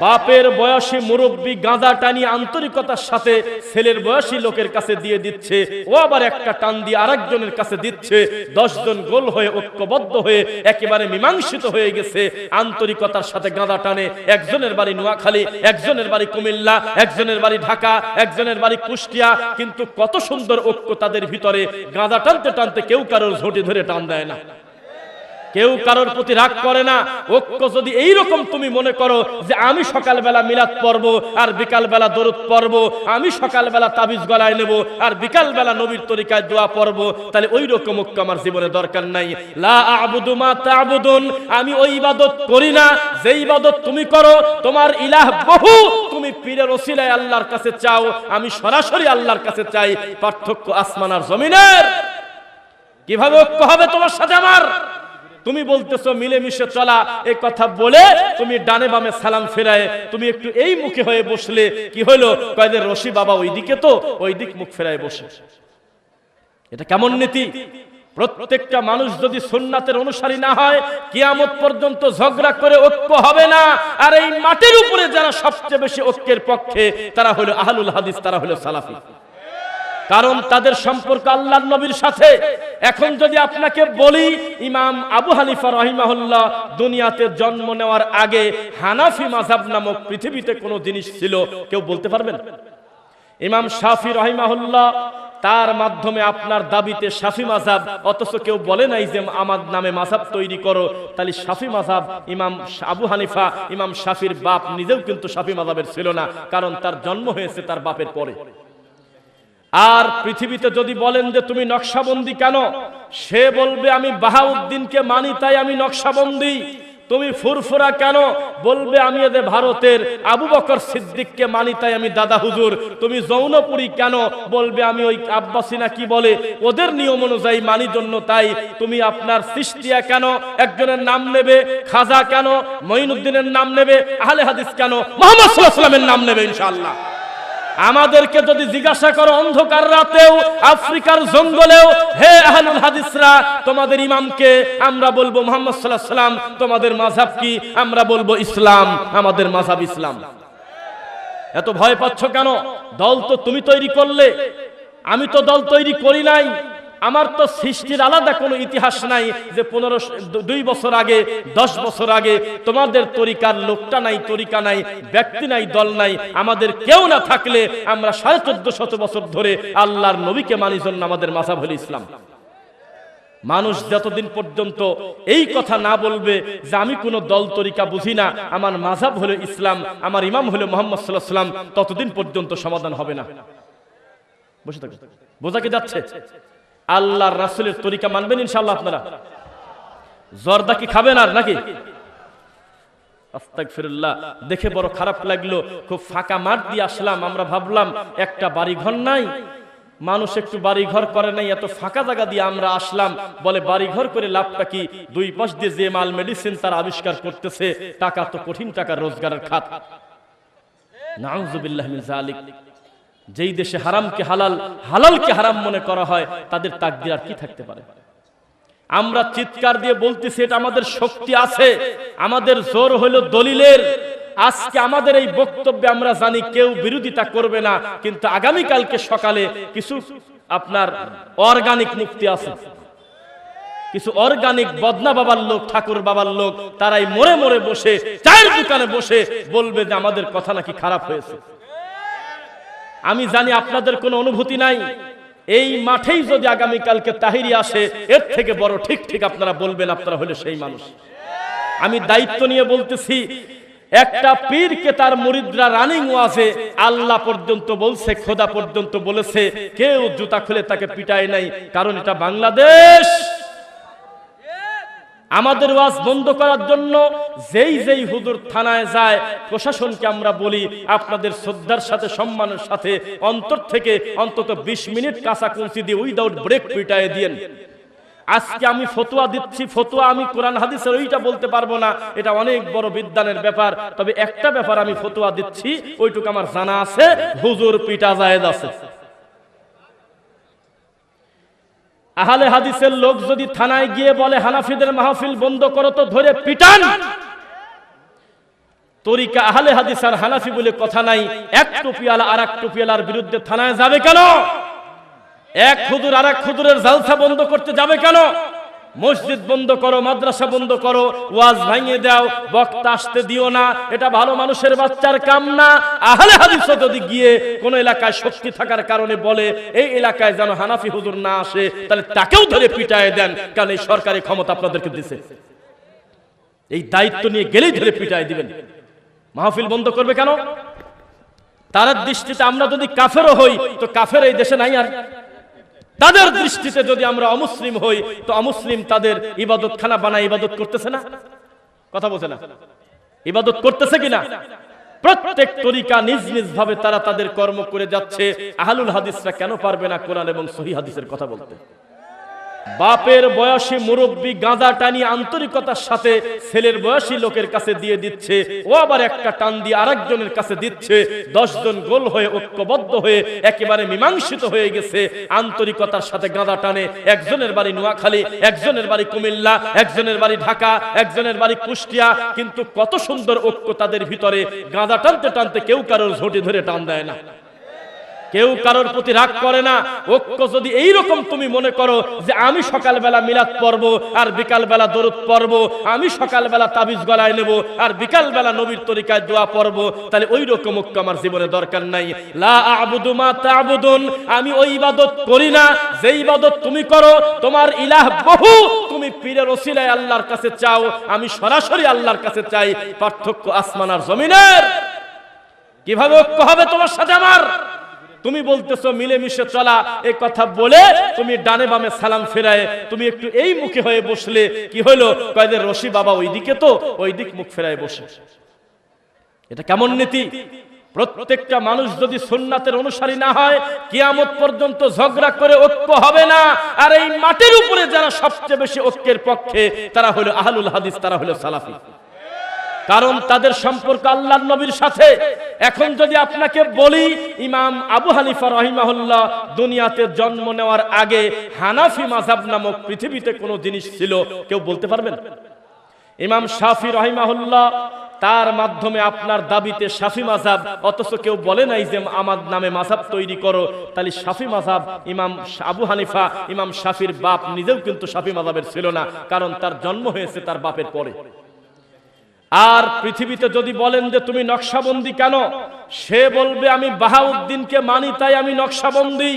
বাপের বয়সী মুরব্বী গাঁদা টানি আন্তরিকতার সাথে ছেলের বয়সী লোকের কাছে দিয়ে দিচ্ছে। ও আবার একটা টান দিয়ে আরেকজনের কাছে দিচ্ছে। দশজন গোল হয়ে ঐক্যবদ্ধ হয়ে একেবারে মীমাংসিত হয়ে গেছে। আন্তরিকতার সাথে গাঁদা টানে একজনের বাড়ি নোয়াখালী, একজনের বাড়ি কুমিল্লা, একজনের বাড়ি ঢাকা, একজনের বাড়ি কুষ্টিয়া। কিন্তু কত সুন্দর ঐক্য তাদের ভিতরে। গাঁদা টানতে টানতে কেউ কারোর ঝোঁটি ধরে টান দেয় না। কেউ কারোর প্রতি রাগ করে না। ঐক্য যদি এই রকম তুমি মনে করো যে আমি সকালবেলা মিলাদ পড়ব আর বিকালবেলা দরুদ পড়ব, আমি সকালবেলা তাবিজ গলায় নেব আর বিকালবেলা নবীর তরিকায় দোয়া পড়ব, তাহলে ওই রকম ঐক্য আমার জীবনে দরকার নাই। লা আবুদু মা তাবুদুন, আমি ওই ইবাদত করি না। যে ইবাদত তুমি করো, তোমার ইলাহ বহু। তুমি পীরের ওসিলায় আল্লাহর কাছে চাও, আমি সরাসরি আল্লাহর কাছে চাই। পার্থক্য আসমান আর জমিনের। কীভাবে ঐক্য হবে তোমার সাথে আমার? তুমি বলতেছো মিলেমিশে চলা এই কথা বলে তুমি ডানে বামে সালাম ফেরায়। তুমি একটু এই মুখে হয়ে বসলে কি হলো? কয়েদের রশি বাবা ওইদিকে তো ওই দিক মুখ ফেরায় বসে। এটা কেমন নীতি? প্রত্যেকটা মানুষ যদি সুন্নাতের অনুসারী না হয়, কিয়ামত পর্যন্ত ঝগড়া করে ঐক্য হবে না। আর এই মাটির উপরে যারা সবচেয়ে বেশি ঐক্যের পক্ষে, তারা হলো আহলুল হাদিস, তারা হলো সালাফি। কারণ তাদের সম্পর্ক আল্লাহর নবীর সাথে। এখন যদি আপনাকে বলি, ইমাম আবু হানিফা রহিমাহুল্লাহ দুনিয়াতে জন্ম নেওয়ার আগে হানাফি মাযহাব নামক পৃথিবীতে কোনো জিনিস ছিল, কেউ বলতে পারবেন? ইমাম শাফি রহিমাহুল্লাহ তার মাধ্যমে আপনার দাবিতে শাফি মাযহাব, অথচ কেউ বলে নাই যে আমার নামে মাযহাব তৈরি করো। তাহলে শাফি মাযহাব ইমাম আবু হানিফা, ইমাম শাফির বাপ নিজেও কিন্তু শাফি মাযহাবের ছিল না, কারণ তার জন্ম হয়েছে তার বাপের পরে। আর পৃথিবীতে যদি বলেন যে তুমি নকশাবন্দি কেন? সে বলবে, আমি বাহাউদ্দিনকে মানি, তাই আমি নকশাবন্দি। তুমি ফুরফুরা কেন? বলবে, আমি এদের ভারতের আবু বকর সিদ্দিককে মানি, তাই আমি দাদা হুজুর। তুমি যৌনপুরী কেন? বলবে, আমি ওই আব্বাসিনা কি বলে? ওদের নিয়ম অনুযায়ী মানি জন্য তাই তুমি আপনার সৃষ্টিয়া কেন? একজনের নাম নেবে, খাজা কেন? মঈনুদ্দিনের নাম নেবে, আহলে হাদিস কেন? মোহাম্মদ সাল্লাল্লাহু আলাইহি ওয়াসাল্লামের নাম নেবে ইনশাআল্লাহ। আমাদেরকে যদি জিজ্ঞাসা করো অন্ধকার রাতেও, আফ্রিকার জঙ্গলেও, হে আহলুল হাদিসরা, তোমাদের ইমামকে আমরা বলব মোহাম্মদ সাল্লাহ সাল্লাম তোমাদের মাঝাব কি? আমরা বলব ইসলাম, আমাদের মাঝাব ইসলাম। এত ভয় পাচ্ছ কেন? দল তো তুমি তৈরি করলে। আমি তো দল তৈরি করি নাই। আমার তো সৃষ্টির আলাদা কোনো ইতিহাস নাই যে পনেরো দুই বছর আগে, দশ বছর আগে তোমাদের তরিকার লোকটা নাই, তরিকা নাই, ব্যক্তি নাই, দল নাই, আমাদের কেউ না থাকলে আমরা সাড়ে চোদ্দ শত বছর ধরে আল্লাহর নবীকে মানি জন্য আমাদের মাসাব হল ইসলাম। মানুষ যতদিন পর্যন্ত এই কথা না বলবে যে আমি কোনো দল, তরিকা বুঝি না, আমার মাঝাব হলো ইসলাম, আমার ইমাম হলো মোহাম্মদ সাল্লাহ সাল্লাম ততদিন পর্যন্ত সমাধান হবে না। বসে থাকুন বোঝা কি যাচ্ছে? আল্লাহর রাসুলের তরিকা মানবেন ইনশাআল্লাহ আপনারা। জর্দা কি খাবেন আর নাকি? দেখে বড় খারাপ লাগল, খুব ফাঁকা মাঠ দিয়ে আসলাম, আমরা ভাবলাম একটা বাড়ি ঘর নাই। মানুষ একটু বাড়ি ঘর করে নাই, এত ফাঁকা জায়গা দিয়ে আমরা আসলাম। বলে বাড়ি ঘর করে লাভটা কি? দুই পাশ দিয়ে যে মাল মেডিসিন তারা আবিষ্কার করতেছে, টাকা তো কঠিন টাকা, রোজগারের খাত। নাউজুবিল্লাহ মিন জালিক যেই দেশে হারামকে হালাল, হালালকে হারাম মনে করা হয়, তাদের তাকদির আর কি থাকতে পারে? আমরা চিৎকার দিয়ে বলতেছি, এটা আমাদের শক্তি আছে, আমাদের জোর হলো দলিলের। আজকে আমাদের এই বক্তব্যে আমরা জানি কেউ বিরোধিতা করবে না, কিন্তু আগামী কালকে সকালে কিছু আপনার অর্গানিক মুক্তি আছে। কিছু অর্গানিক বদনা বাবার লোক, ঠাকুর বাবার লোক, তারাই মরে মরে বসে, চায়ের দোকানে বসে বলবে যে, আমাদের কথা নাকি খারাপ হয়েছে। আমি জানি আপনাদের কোনো অনুভূতি নাই। এই মাঠেই যদি আগামীকালকে তাহিরি আসে, এর থেকে বড় ঠিক ঠিক আপনারা বলবেন, আপনারা হলে সেই মানুষ। আমি দায়িত্ব নিয়ে বলতেছি, একটা পীরকে তার মুরিদরা রানিং ওয়াজে আল্লাহ পর্যন্ত বলছে, খোদা পর্যন্ত বলেছে, কেউ জুতা খুলে তাকে পিটায় নাই, কারণ এটা বাংলাদেশ। আমাদের ওয়াজ বন্ধ করার জন্য যেই যেই হুজুর থানায় যায়, প্রশাসনকে আমরা বলি, আপনাদের শ্রদ্ধার সাথে, সম্মানের সাথে অন্তর থেকে অন্তত ২০ মিনিট কাঁচা কুঞ্চি দিয়ে উইদাউট ব্রেক পিটায় দিয়েন। আজকে আমি ফতোয়া দিচ্ছি, ফতোয়া আমি কোরআন হাদিসের ওইটা বলতে পারব না, এটা অনেক বড় বিদ্যানের ব্যাপার, তবে একটা ব্যাপার আমি ফতোয়া দিচ্ছি, ওইটুকু আমার জানা আছে, হুজুর পিটা জায়েজ আছে। আহলে হাদিসের লোক যদি থানায় গিয়ে বলে, হানাফিদের মাহফিল বন্ধ করো তো ধরে পিটান। তরিকা আহলে হাদিস আর হানাফি বলে কথা নাই। এক টুপিয়ালা আর এক টুপিয়ালার বিরুদ্ধে থানায় যাবে কেন? এক খুদুর আর এক খুদুরের জালসা বন্ধ করতে যাবে কেন? মসজিদ বন্ধ করো, মাদ্রাসা বন্ধ করো, ওয়াজ ভাঙিয়ে দাও, বক্তা আসতে দিও না, এটা ভালো মানুষের বাচ্চার কাম না। আহলে হাদিস যদি গিয়ে কোন এলাকায় শক্তি থাকার কারণে বলে, এই এলাকায় যেন হানাফি হুজুর না আসে, তাহলে তাকেও ধরে পিটায় দেন, কারণ এই সরকারি ক্ষমতা আপনাদেরকে দিছে। এই দায়িত্ব নিয়ে গেলেই ধরে পিটায় দিবেন। মাহফিল বন্ধ করবে কেন? তার দৃষ্টিতে আমরা যদি কাফেরও হই, তো কাফের এই দেশে নাই আর। তাদের দৃষ্টিতে যদি আমরা অমুসলিম হই, তো অমুসলিম তাদের ইবাদত খানা বানায় ইবাদত করতেছে না? কথা বলছে না? ইবাদত করতেছে কিনা? প্রত্যেক তরিকা নিজ নিজ ভাবে তারা তাদের কর্ম করে যাচ্ছে। আহলুল হাদিসরা কেন পারবে না কোরআন এবং সহি হাদিসের কথা বলতে? বাপের বয়সী মুরব্বী গাঁদা টানি আন্তরিকতার সাথে ছেলের বয়সী লোকের কাছে দিয়ে দিচ্ছে। ও আবার একটা টান দিয়ে আরেকজনের কাছে দিচ্ছে। দশজন গোল হয়ে ঐক্যবদ্ধ হয়ে একেবারে মীমাংসিত হয়ে গেছে। আন্তরিকতার সাথে গাঁদা টানে একজনের বাড়ি নোয়াখালী, একজনের বাড়ি কুমিল্লা, একজনের বাড়ি ঢাকা, একজনের বাড়ি কুষ্টিয়া। কিন্তু কত সুন্দর ঐক্য তাদের ভিতরে। গাঁদা টানতে টানতে কেউ কারোর ঝুঁটি ধরে টান দেয় না। কেউ কারোর প্রতি রাগ করে না। ঐক্য যদি এই রকম তুমি মনে করো যে আমি সকালবেলা মিলাদ পড়ব আর বিকালবেলা দরুদ পড়ব, আমি সকালবেলা তাবিজ গলায় নেব আর বিকালবেলা নবীর তরিকায় দোয়া পড়ব, তাহলে ওই রকম ঐক্য আমার জীবনে দরকার নাই। লা আবুদু মা তাবুদুন, আমি ওই ইবাদত করি না। যে ইবাদত তুমি করো, তোমার ইলাহ বহু, তুমি পীরের ওসিলায় আল্লাহর কাছে চাও, আমি সরাসরি আল্লাহর কাছে চাই। পার্থক্য আসমান আর জমিনের। কীভাবে ঐক্য হবে তোমার সাথে আমার? তুমি বলতেছো মিলেমিশে চলা এই কথা বলে তুমি ডানে বামে সালাম ফেরায়। তুমি একটু এই মুখে হয়ে বসলে কি হলো? কয়েদের রশি বাবা ওইদিকে তো ওই দিক মুখ ফেরায় বসে। এটা কেমন নীতি? প্রত্যেকটা মানুষ যদি সুন্নাতের অনুসারী না হয়, কিয়ামত পর্যন্ত ঝগড়া করে ঐক্য হবে না। আর এই মাটির উপরে যারা সবচেয়ে বেশি ঐক্যের পক্ষে, তারা হলো আহলুল হাদিস, তারা হলো সালাফি। কারণ তাদের সম্পর্ক আল্লাহ নবীর সাথে। এখন যদি আপনাকে বলি, ইমাম আবু হানিফা রহিমাহুল্লাহ দুনিয়াতে জন্ম নেওয়ার আগে হানাফি মাজাব নামক পৃথিবীতে কোনো জিনিস ছিল, কেউ বলতে পারবেন? ইমাম শাফি রহিমাহুল্লাহ তার মাধ্যমে আপনার দাবিতে শাফি মাজাব অথচ কেউ বলে নাই যে আমার নামে মাজাব তৈরি করো। তাহলে শাফি মাজাব ইমাম আবু হানিফা, ইমাম শাফির বাপ নিজেও কিন্তু শাফি মাজাবের ছিল না, কারণ তার জন্ম হয়েছে তার বাপের পরে। আর পৃথিবীতে যদি বলেন যে তুমি নকশাবন্দি কেন? সে বলবে, আমি বাহাউদ্দিনকে মানি, তাই আমি নকশাবন্দি।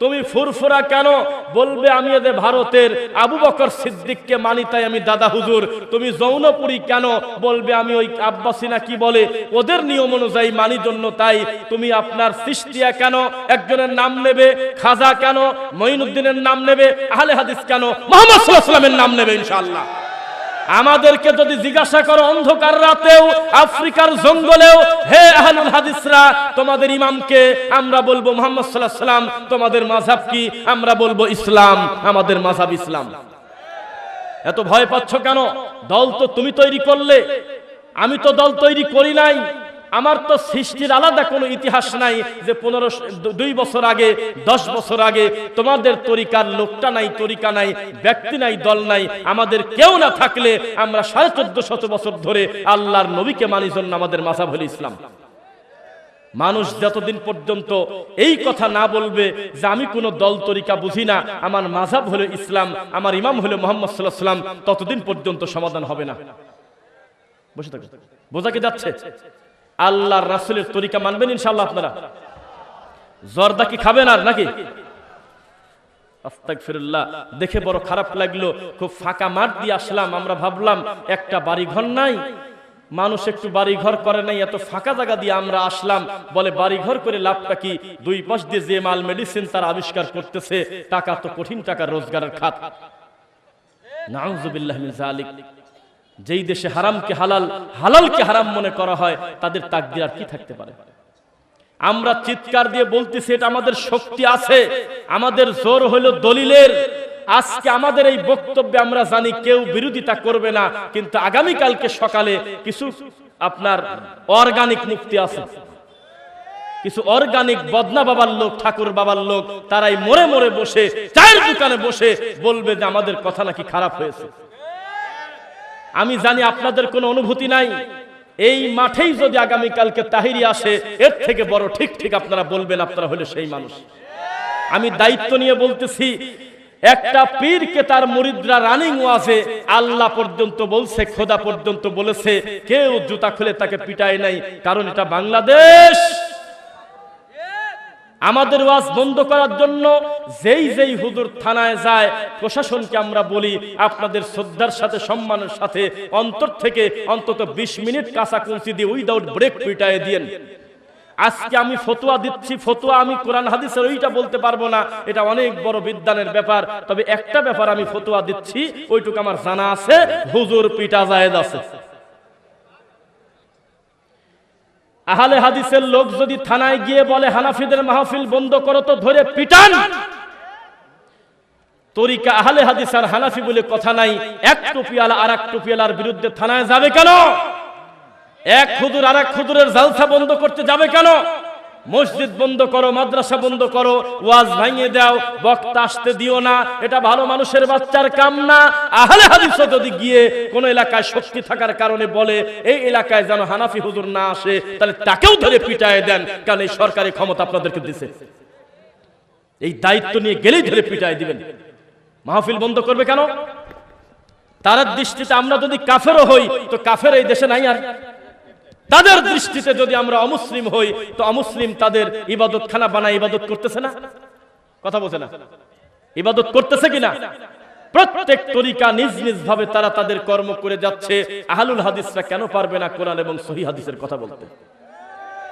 তুমি ফুরফুরা কেন? বলবে, আমি এদের ভারতের আবু বকর সিদ্দিককে মানি, তাই আমি দাদা হুজুর। তুমি যৌনপুরী কেন? বলবে, আমি ওই আব্বাসিনা কি বলে? ওদের নিয়ম অনুযায়ী মানি জন্য তাই তুমি আপনার সৃষ্টিয়া কেন? একজনের নাম নেবে, খাজা কেন? মঈনুদ্দিনের নাম নেবে, আহলে হাদিস কেন? মোহাম্মদ সাল্লাল্লাহু আলাইহি ওয়াসাল্লামের নাম নেবে ইনশাআল্লাহ। আমাদেরকে যদি জিজ্ঞাসা করো অন্ধকার রাতেও, আফ্রিকার জঙ্গলেও, হে আহলুল হাদিসরা, তোমাদের ইমামকে আমরা বলব মোহাম্মদ সাল্লাহ সাল্লাম, তোমাদের মাঝাব কি? আমরা বলব ইসলাম, আমাদের মাঝাব ইসলাম। এত ভয় পাচ্ছ কেন? দল তো তুমি তৈরি করলে। আমি তো দল তৈরি করি নাই। আমার তো সৃষ্টির আলাদা কোনো ইতিহাস নাই যে পনেরো দুই বছর আগে, দশ বছর আগে তোমাদের তরিকার লোকটা নাই, তরিকা নাই, ব্যক্তি নাই, দল নাই, আমাদের কেউ না থাকলে আমরা সাড়ে চোদ্দ শত বছর ধরে আল্লাহর নবীকে মানি জন্য আমাদের মাসাব হল ইসলাম। মানুষ যতদিন পর্যন্ত এই কথা না বলবে যে আমি কোনো দল, তরিকা বুঝি না, আমার মাঝাব হলো ইসলাম, আমার ইমাম হলো মোহাম্মদ সাল্লাহ ততদিন পর্যন্ত সমাধান হবে না। বসে বোঝা কি যাচ্ছে? আল্লাহর রাসুলের তরিকা মানবেন ইনশাল্লাহ আপনারা। জর্দা কি খাবেন আর নাকি? দেখে বড় খারাপ লাগল, খুব ফাঁকা মাঠ দিয়ে আসলাম, আমরা ভাবলাম একটা বাড়ি ঘর নাই। মানুষ একটু বাড়ি ঘর করে নাই, এত ফাঁকা জায়গা দিয়ে আমরা আসলাম। বলে বাড়ি ঘর করে লাভটা কি? দুই পাশ দিয়ে যে মাল মেডিসিন তার আবিষ্কার করতেছে, টাকা তো কঠিন টাকা রোজগারের খাত। নাউজুবিল্লাহ মিন জালিক যেই দেশে হারামকে হালাল, হালালকে হারাম মনে করা হয়, তাদের তাকদির আর কি থাকতে পারে? আমরা চিৎকার দিয়ে বলতেছি, এটা আমাদের শক্তি আছে, আমাদের জোর হলো দলিলের। আজকে আমাদের এই বক্তব্যে আমরা জানি কেউ বিরোধিতা করবে না, কিন্তু আগামী কালকে সকালে কিছু আপনার অর্গানিক মুক্তি আছে। কিছু অর্গানিক বদনা বাবার লোক, ঠাকুর বাবার লোক, তারাই মরে মরে বসে, চায়ের দোকানে বসে বলবে যে আমাদের কথা নাকি খারাপ হয়েছে। আমি জানি আপনাদের কোনো অনুভূতি নাই। এই মাঠেই যদি আগামীকালকে তাহিরি আসে, এর থেকে বড় ঠিক ঠিক আপনারা বলবেন, আপনারা হলে সেই মানুষ। আমি দায়িত্ব নিয়ে বলতেছি, একটা পীরকে তার মুরিদরা রানিং ওয়াজে আল্লাহ পর্যন্ত বলছে, খোদা পর্যন্ত বলেছে, কেউ জুতা খুলে তাকে পিটায় নাই, কারণ এটা বাংলাদেশ। আমাদের ওয়াজ বন্ধ করার জন্য যেই যেই হুজুর থানায় যায়, প্রশাসনকে আমরা বলি, আপনাদের শ্রদ্ধার সাথে, সম্মানের সাথে অন্তর থেকে অন্তত ২০ মিনিট কাঁচা কুঞ্চি দিয়ে উইদাউট ব্রেক পিটায় দিয়েন। আজকে আমি ফতোয়া দিচ্ছি, ফতোয়া আমি কোরআন, হাদিসের ওইটা বলতে পারব না, এটা অনেক বড় বিদ্যানের ব্যাপার, তবে একটা ব্যাপার আমি ফতোয়া দিচ্ছি, ওইটুকু আমার জানা আছে, হুজুর পিটা জায়েজ আছে। আহলে হাদিসের লোক যদি থানায় গিয়ে বলে, হানাফিদের মাহফিল বন্ধ করো তো ধরে পিটান। তরিকা আহলে হাদিস আর হানাফি বলে কথা নাই। এক টুপিয়ালা আর এক টুপিয়ালার বিরুদ্ধে থানায় যাবে কেন? এক খুদুর আর এক খুদুরের জালসা বন্ধ করতে যাবে কেন? মসজিদ বন্ধ করো, মাদ্রাসা বন্ধ করো, ওয়াজ ভাঙিয়ে দাও, বক্তা আসতে দিও না, এটা ভালো মানুষের বাচ্চার কাম না। আহলে হাদিস যদি গিয়ে কোন এলাকায় শক্তি থাকার কারণে বলে, এই এলাকায় যেন হানাফি হুজুর না আসে, তাহলে তাকেও ধরে পিটায় দেন, কারণ এই সরকারি ক্ষমতা আপনাদেরকে দিছে। এই দায়িত্ব নিয়ে গেলেই ধরে পিটায় দিবেন। মাহফিল বন্ধ করবে কেন? তার দৃষ্টিতে আমরা যদি কাফেরও হই, তো কাফের এই দেশে নাই আর। তাদের দৃষ্টিতে যদি আমরা অমুসলিম হই, তো অমুসলিম তাদের ইবাদত খানা বানায় ইবাদত করতেছে না? কথা বলছে না? ইবাদত করতেছে কিনা? প্রত্যেক তরিকা নিজ নিজ ভাবে তারা তাদের কর্ম করে যাচ্ছে। আহলুল হাদিসরা কেন পারবে না কোরআন এবং সহি হাদিসের কথা বলতে?